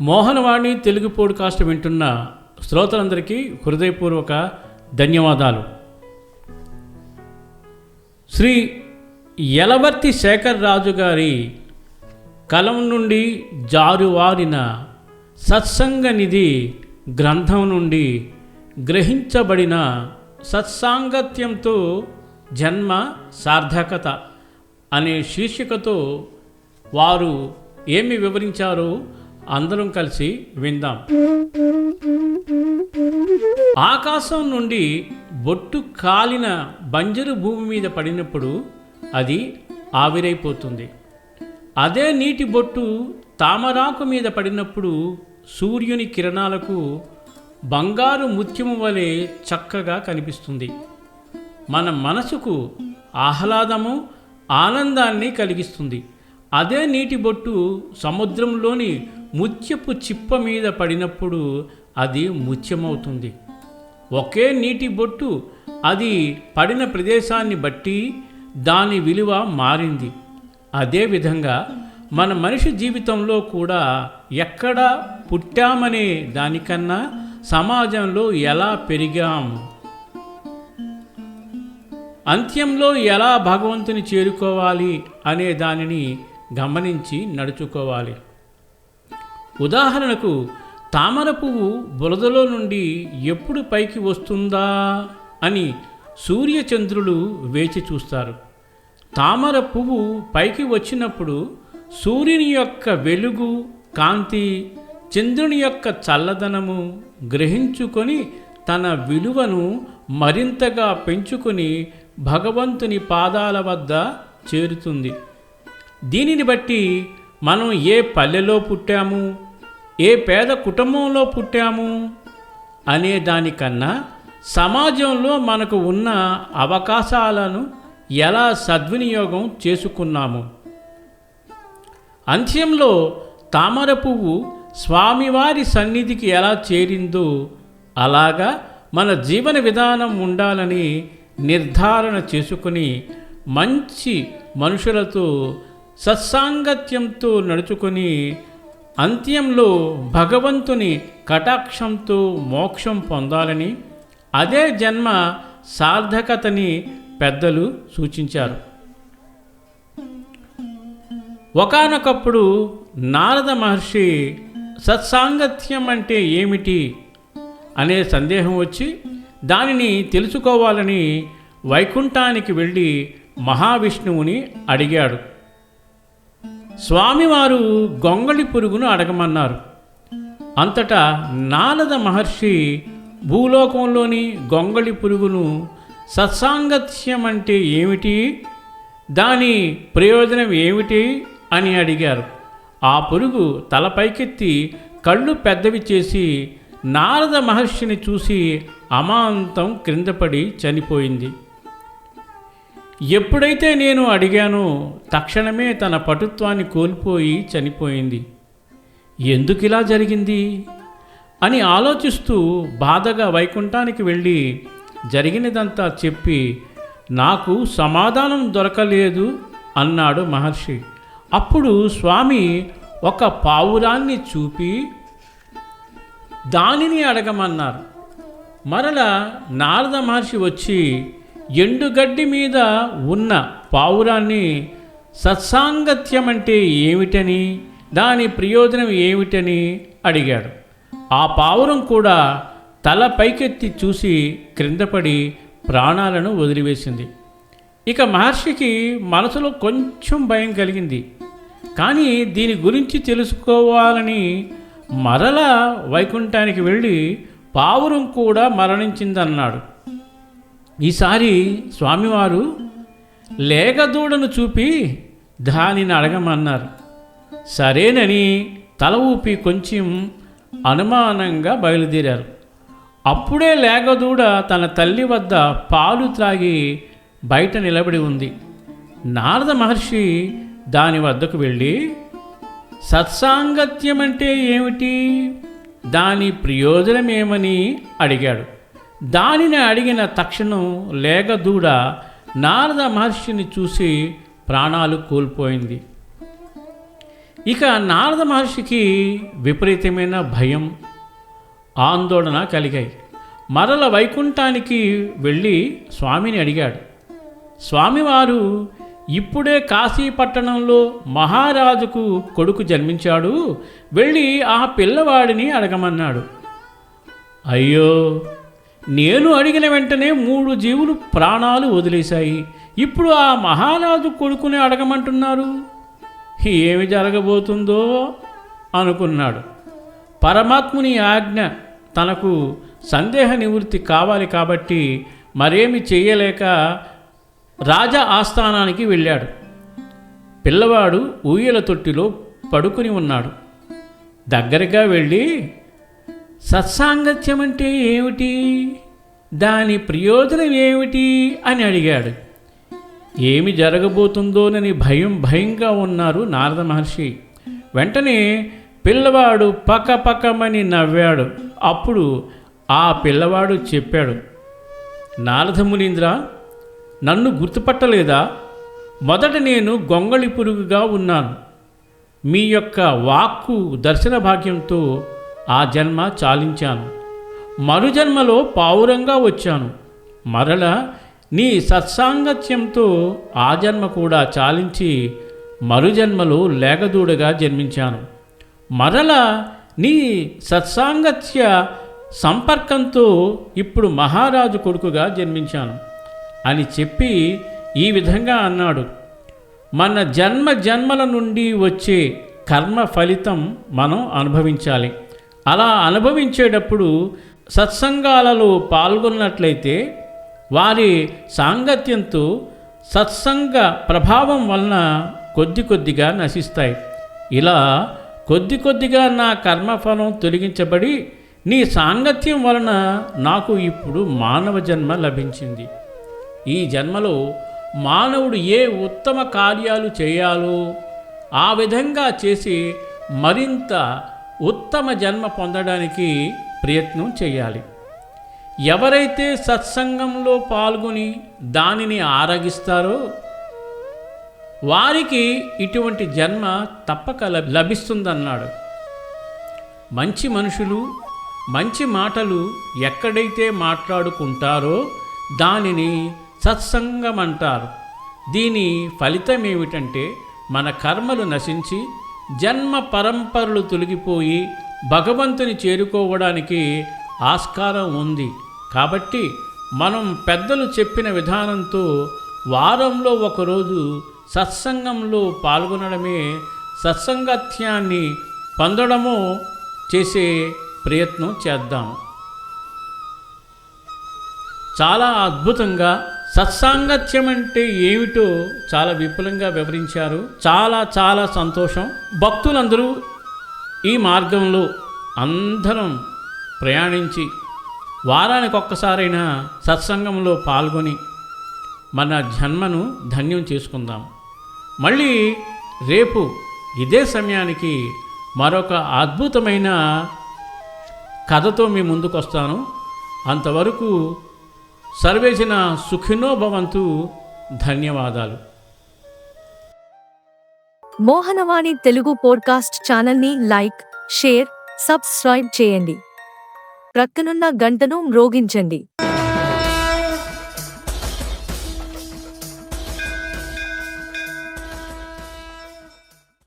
Mohanavani Telugu podcast వింటున్న శ్రోతలందరికీ హృదయపూర్వక ధన్యవాదాలు. శ్రీ యలవర్తి శేఖర్ రాజు గారి కలం నుండి జారువారిన సత్సంగ నిధి గ్రంథం నుండి గ్రహించబడిన సత్సాంగత్యంతో జన్మ సార్థకత అనే శీర్షికతో వారు ఏమి వివరించారో? అందరం కలిసి విందాం. ఆకాశం నుండి బొట్టు కాలిన బంజరు భూమి మీద పడినప్పుడు అది ఆవిరైపోతుంది. అదే నీటి బొట్టు తామరాకు మీద పడినప్పుడు సూర్యుని కిరణాలకు బంగారు ముత్యము వలె చక్కగా కనిపిస్తుంది. మన మనసుకు ఆహ్లాదము ఆనందాన్ని కలిగిస్తుంది. అదే నీటి బొట్టు సముద్రంలోని ముత్యపు చిప్ప మీద పడినప్పుడు అది ముత్యమవుతుంది. ఒకే నీటి బొట్టు అది పడిన ప్రదేశాన్ని బట్టి దాని విలువ మారింది. అదేవిధంగా మన మనిషి జీవితంలో కూడా ఎక్కడ పుట్టామనే దానికన్నా సమాజంలో ఎలా పెరిగాం? అంత్యంలో ఎలా భగవంతుని చేరుకోవాలి అనే దానిని గమనించి నడుచుకోవాలి. ఉదాహరణకు తామర పువ్వు బురదలో నుండి ఎప్పుడు పైకి వస్తుందా అని సూర్యచంద్రులు వేచి చూస్తారు. తామర పువ్వు పైకి వచ్చినప్పుడు సూర్యుని యొక్క వెలుగు కాంతి చంద్రుని యొక్క చల్లదనము గ్రహించుకొని తన విలువను మరింతగా పెంచుకొని భగవంతుని పాదాల వద్ద చేరుతుంది. దీనిని బట్టి మనం ఏ పల్లెలో పుట్టాము? ఏ పేద కుటుంబంలో పుట్టాము అనే దానికన్నా సమాజంలో మనకు ఉన్న అవకాశాలను ఎలా సద్వినియోగం చేసుకున్నాము? అంత్యంలో తామర పువ్వు స్వామివారి సన్నిధికి ఎలా చేరిందో అలాగా మన జీవన విధానం ఉండాలని నిర్ధారణ చేసుకుని మంచి మనుషులతో సత్సాంగత్యంతో నడుచుకొని అంత్యంలో భగవంతుని కటాక్షంతో మోక్షం పొందాలని అదే జన్మ సార్థకతని పెద్దలు సూచించారు. ఒకనొకప్పుడు నారద మహర్షి సత్సాంగత్యం అంటే ఏమిటి అనే సందేహం వచ్చి దానిని తెలుసుకోవాలని వైకుంఠానికి వెళ్ళి మహావిష్ణువుని అడిగాడు. స్వామివారు గొంగళి పురుగును అడగమన్నారు. అంతటా నారద మహర్షి భూలోకంలోని గొంగళి పురుగును సత్సాంగత్యం అంటే ఏమిటి? దాని ప్రయోజనం ఏమిటి? అని అడిగారు. ఆ పురుగు తల పైకెత్తి కళ్ళు పెద్దవి చేసి నారద మహర్షిని చూసి అమాంతం క్రిందపడి చనిపోయింది. ఎప్పుడైతే నేను అడిగానో తక్షణమే తన పటుత్వాన్ని కోల్పోయి చనిపోయింది. ఎందుకు ఇలా జరిగింది? అని ఆలోచిస్తూ బాధగా వైకుంఠానికి వెళ్ళి జరిగినదంతా చెప్పి నాకు సమాధానం దొరకలేదు అన్నాడు మహర్షి. అప్పుడు స్వామి ఒక పావురాన్ని చూపి దానిని అడగమన్నారు. మరల నారద మహర్షి వచ్చి ఎండుగడ్డి మీద ఉన్న పావురాన్ని సత్సాంగత్యం అంటే ఏమిటని దాని ప్రయోజనం ఏమిటని అడిగాడు. ఆ పావురం కూడా తల పైకెత్తి చూసి క్రిందపడి ప్రాణాలను వదిలివేసింది. ఇక మహర్షికి మనసులో కొంచెం భయం కలిగింది. కానీ దీని గురించి తెలుసుకోవాలని మరలా వైకుంఠానికి వెళ్ళి పావురం కూడా మరణించిందన్నాడు. ఈసారి స్వామివారు లేగదూడను చూపి దానిని అడగమన్నారు. సరేనని తల ఊపి కొంచెం అనుమానంగా బయలుదేరారు. అప్పుడే లేగదూడ తన తల్లి వద్ద పాలు త్రాగి బయట నిలబడి ఉంది. నారద మహర్షి దాని వద్దకు వెళ్ళి సత్సాంగత్యం అంటే ఏమిటి? దాని ప్రయోజనమేమని? అడిగాడు. దానిని అడిగిన తక్షణం లేగదూడ నారద మహర్షిని చూసి ప్రాణాలు కోల్పోయింది. ఇక నారద మహర్షికి విపరీతమైన భయం ఆందోళన కలిగాయి. మరల వైకుంఠానికి వెళ్ళి స్వామిని అడిగాడు. స్వామివారు ఇప్పుడే కాశీపట్టణంలో మహారాజుకు కొడుకు జన్మించాడు వెళ్ళి ఆ పిల్లవాడిని అడగమన్నాడు. అయ్యో నేను అడిగిన వెంటనే మూడు జీవులు ప్రాణాలు వదిలేశాయి. ఇప్పుడు ఆ మహారాజు కొడుకుని అడగమంటున్నారు. ఏమి జరగబోతుందో అనుకున్నాడు. పరమాత్ముని ఆజ్ఞ తనకు సందేహ నివృత్తి కావాలి కాబట్టి మరేమి చేయలేక రాజ ఆస్థానానికి వెళ్ళాడు. పిల్లవాడు ఊయల తొట్టిలో పడుకుని ఉన్నాడు. దగ్గరగా వెళ్ళి సత్సాంగత్యం అంటే ఏమిటి? దాని ప్రయోజనం ఏమిటి? అని అడిగాడు. ఏమి జరగబోతుందోనని భయం భయంగా ఉన్నారు నారద మహర్షి. వెంటనే పిల్లవాడు పక పకమని నవ్వాడు. అప్పుడు ఆ పిల్లవాడు చెప్పాడు. నారదమునీంద్ర నన్ను గుర్తుపట్టలేదా? మొదట నేను గొంగళి పురుగుగా ఉన్నాను. మీ యొక్క వాక్కు దర్శన భాగ్యంతో ఆ జన్మ చాలించాను. మరుజన్మలో పావురంగా వచ్చాను. మరల నీ సత్సాంగత్యంతో ఆ జన్మ కూడా చాలించి మరుజన్మలో లేగదూడగా జన్మించాను. మరల నీ సత్సాంగత్య సంపర్కంతో ఇప్పుడు మహారాజు కొడుకుగా జన్మించాను అని చెప్పి ఈ విధంగా అన్నాడు. మన జన్మ జన్మల నుండి వచ్చే కర్మ ఫలితం మనం అనుభవించాలి. అలా అనుభవించేటప్పుడు సత్సంగాలలో పాల్గొన్నట్లయితే వారి సాంగత్యంతో సత్సంగ ప్రభావం వలన కొద్ది కొద్దిగా నశిస్తాయి. ఇలా కొద్ది కొద్దిగా నా కర్మఫలం తొలగించబడి నీ సాంగత్యం వలన నాకు ఇప్పుడు మానవ జన్మ లభించింది. ఈ జన్మలో మానవుడు ఏ ఉత్తమ కార్యాలు చేయాలో ఆ విధంగా చేసి మరింత ఉత్తమ జన్మ పొందడానికి ప్రయత్నం చేయాలి. ఎవరైతే సత్సంగంలో పాల్గొని దానిని ఆరగిస్తారో వారికి ఇటువంటి జన్మ తప్పక లభి- లభిస్తుందన్నాడు. మంచి మనుషులు మంచి మాటలు ఎక్కడైతే మాట్లాడుకుంటారో దానిని సత్సంగం అంటారు దీని ఫలితం ఏమిటంటే మన కర్మలు నశించి జన్మ పరంపరలు తొలగిపోయి భగవంతుని చేరుకోవడానికి ఆస్కారం ఉంది. కాబట్టి మనం పెద్దలు చెప్పిన విధానంతో వారంలో ఒకరోజు సత్సంగంలో పాల్గొనడమే సత్సంగత్యాన్ని పొందడము చేసే ప్రయత్నం చేద్దాం. చాలా అద్భుతంగా సత్సాంగత్యం అంటే ఏమిటో చాలా విపులంగా వివరించారు. చాలా చాలా సంతోషం. భక్తులందరూ ఈ మార్గంలో అందరం ప్రయాణించి వారానికి ఒక్కసారైనా సత్సంగంలో పాల్గొని మన జన్మను ధన్యం చేసుకుందాం. మళ్ళీ రేపు ఇదే సమయానికి మరొక అద్భుతమైన కథతో మీ ముందుకు వస్తాను అంతవరకు సర్వేజన సుఖినో భవంతు ధన్యవాదాలు. మోహనవాణి తెలుగు పోడ్కాస్ట్ ఛానల్ని లైక్ షేర్ సబ్స్క్రైబ్ చేయండి. ప్రక్కనున్న గంటను మ్రోగించండి.